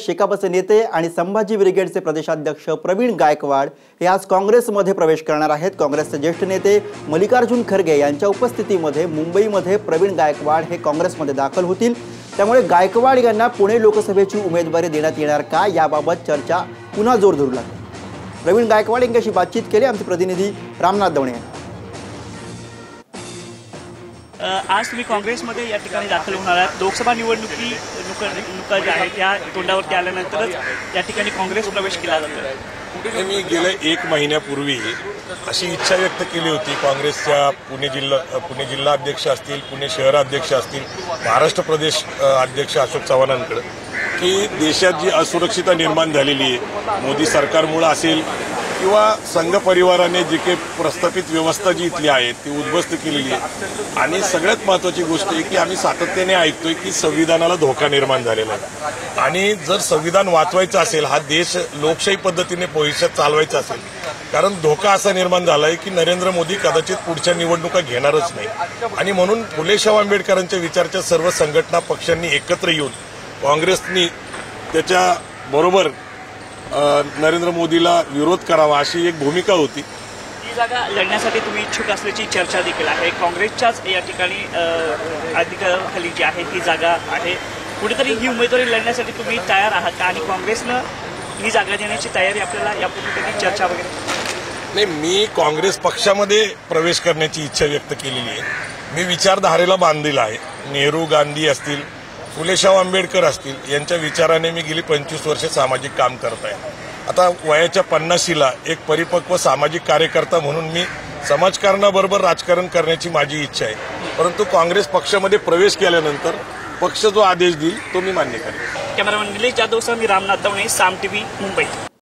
शेकापचे नेते आणि संभाजी ब्रिगेडचे प्रदेशाध्यक्ष प्रवीण गायकवाड हे आज काँग्रेसमध्ये प्रवेश करणार आहेत. काँग्रेसचे ज्येष्ठ नेते मल्लिकार्जुन खरगे यांच्या उपस्थितीमध्ये मुंबईमध्ये प्रवीण गायकवाड हे काँग्रेसमध्ये दाखल होतील. त्यामुळे गायकवाड यांना पुणे लोकसभेची उमेदवारी देण्यात येणार का? याबाबत चर्चा पुन्हा जोर धरू लागली. प्रवीण गायकवाड यांच्याशी बातचीत केली. आमचे प्रतिनिधी रामनाथ दवणे आज तुम्ही काँग्रेसमध्ये या ठिकाणी दाखल होणार आहात. लोकसभा निवडणुकी नुका नुका त्या तोंडावरती आल्यानंतरच या ठिकाणी काँग्रेस प्रवेश केला जातो. मी गेल्या एक महिन्यापूर्वी अशी इच्छा व्यक्त केली होती. काँग्रेसच्या पुणे जिल्हा पुणे जिल्हा अध्यक्ष असतील पुणे शहराध्यक्ष असतील महाराष्ट्र प्रदेश अध्यक्ष अशोक चव्हाणांकडे की देशात जी असुरक्षितता निर्माण झालेली आहे मोदी सरकारमुळं असेल किंवा संघ परिवाराने जी काही प्रस्थापित व्यवस्था जी इथली आहे ती उद्ध्वस्त केलेली आहे. आणि सगळ्यात महत्वाची गोष्ट आहे की आम्ही सातत्याने ऐकतोय की संविधानाला धोका निर्माण झालेला आहे. आणि जर संविधान वाचवायचं असेल हा देश लोकशाही पद्धतीने भविष्यात चालवायचा असेल कारण धोका असा निर्माण झालाय की नरेंद्र मोदी कदाचित पुढच्या निवडणुका घेणारच नाही. आणि म्हणून फुले आंबेडकरांच्या विचारच्या सर्व संघटना पक्षांनी एकत्र येऊन काँग्रेसनी त्याच्या बरोबर नरेंद्र मोदीला विरोध करावा अशी एक भूमिका होती. ही जागा लढण्यासाठी तुम्ही इच्छुक असल्याची चर्चा देखील आहे. काँग्रेसच्याच या ठिकाणी अधिकाराखाली जी आहे ती जागा आहे. कुठेतरी ही उमेदवारी लढण्यासाठी तुम्ही तयार आहात का? आणि काँग्रेसनं ही जागा देण्याची तयारी आपल्याला यापूर्वी कधी चर्चा वगैरे नाही मी काँग्रेस पक्षामध्ये प्रवेश करण्याची इच्छा व्यक्त केलेली आहे. मी विचारधारेला बांधलेला आहे. नेहरू गांधी असतील फुलेशाह आंबेडकर असतील यांच्या विचाराने मी गेली पंचवीस वर्षे सामाजिक काम करत आहे. आता वयाच्या पन्नाशीला एक परिपक्व सामाजिक कार्यकर्ता म्हणून मी समाजकारणाबरोबर राजकारण करण्याची माझी इच्छा आहे. परंतु काँग्रेस पक्षामध्ये प्रवेश केल्यानंतर पक्ष जो आदेश देईल तो मी मान्य करेन. कॅमेरामॅन निलेश जाधवसह मी रामनाथ दवणे साम टीव्ही मुंबई.